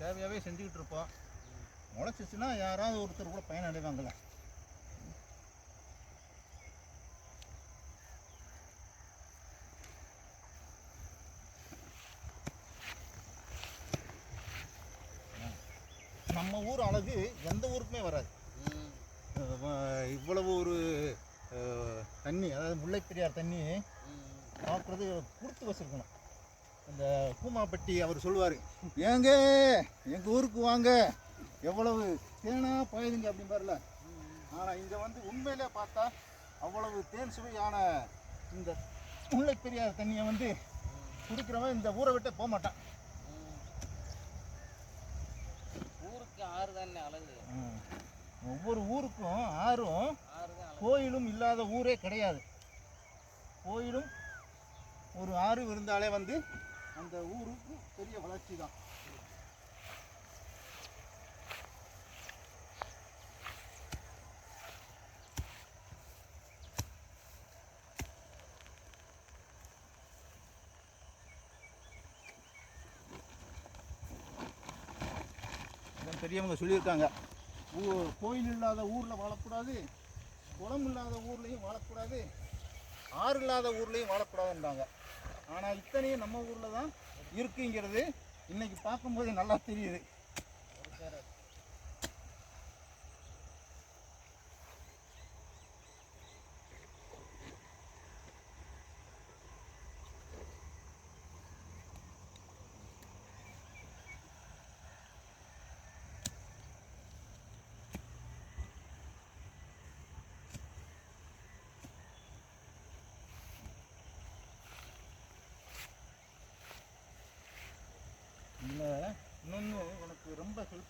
சேவையாகவே செஞ்சுக்கிட்டு இருப்போம். முளைச்சிச்சுன்னா யாராவது ஒருத்தர் கூட பயனடைவாங்கல்ல நம்ம ஊர் அழகு எந்த ஊருக்குமே வராது. இவ்வளவு ஒரு தண்ணி அதாவது முல்லைப் பெரியார் தண்ணி பார்க்குறது கொடுத்து வச்சிருக்கணும். அந்த கூமாப்பட்டி அவர் சொல்லுவார் ஏங்க எங்கள் ஊருக்கு வாங்க. எவ்வளவு தேனா பாயுதுங்க அப்படிம்பார்ல. ஆனால் இங்கே வந்து உண்மையிலே பார்த்தா அவ்வளவு தேன் சுவையான இந்த முல்லைப் பெரியார் தண்ணியை வந்து குடிக்கிறவன் இந்த ஊரை விட்டு போக மாட்டான். ஊருக்கு ஆறு தானே அழகு. ஒவ்வொரு ஊருக்கும் ஆறும் கோயிலும் இல்லாத ஊரே கிடையாது. கோயிலும் ஒரு ஆறு இருந்தாலே வந்து அந்த ஊருக்கு பெரிய வளர்ச்சி தான். பெரியவங்க சொல்லியிருக்காங்க. கோயில் இல்லாத ஊரில் வாழக்கூடாது குளம் இல்லாத ஊர்லேயும் வாழக்கூடாது ஆறு இல்லாத ஊர்லேயும் வாழக்கூடாதுன்றாங்க. ஆனால் இத்தனையும் நம்ம ஊரில் தான் இருக்குங்கிறது இன்றைக்கி பார்க்கும்போது நல்லா தெரியுது.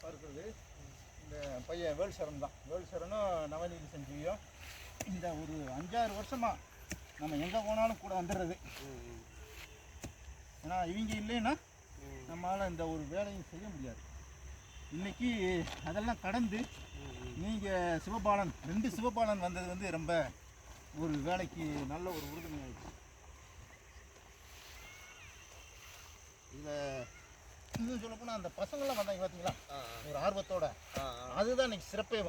இருக்கிறது இந்த பையன் வேல்சரன் தான். வேல்சரனும் நவநீதி செஞ்சியும் இந்த ஒரு அஞ்சாறு வருஷமாக நம்ம எங்கே போனாலும் கூட வந்துடுறது. ஏன்னா இவங்க இல்லைன்னா நம்மளால் இந்த ஒரு வேலையும் செய்ய முடியாது. இன்னைக்கு அதெல்லாம் கடந்து நீங்கள் சிவபாலன் ரெண்டு சிவபாலன் வந்தது வந்து ரொம்ப ஒரு வேலைக்கு நல்ல ஒரு உறுதுணையாயிடுச்சு. சொல்லப்போனால் அந்த பசங்களாம் வந்தாங்க பார்த்தீங்களா ஒரு ஆர்வத்தோட. அதுதான் இன்னைக்கு சிறப்பே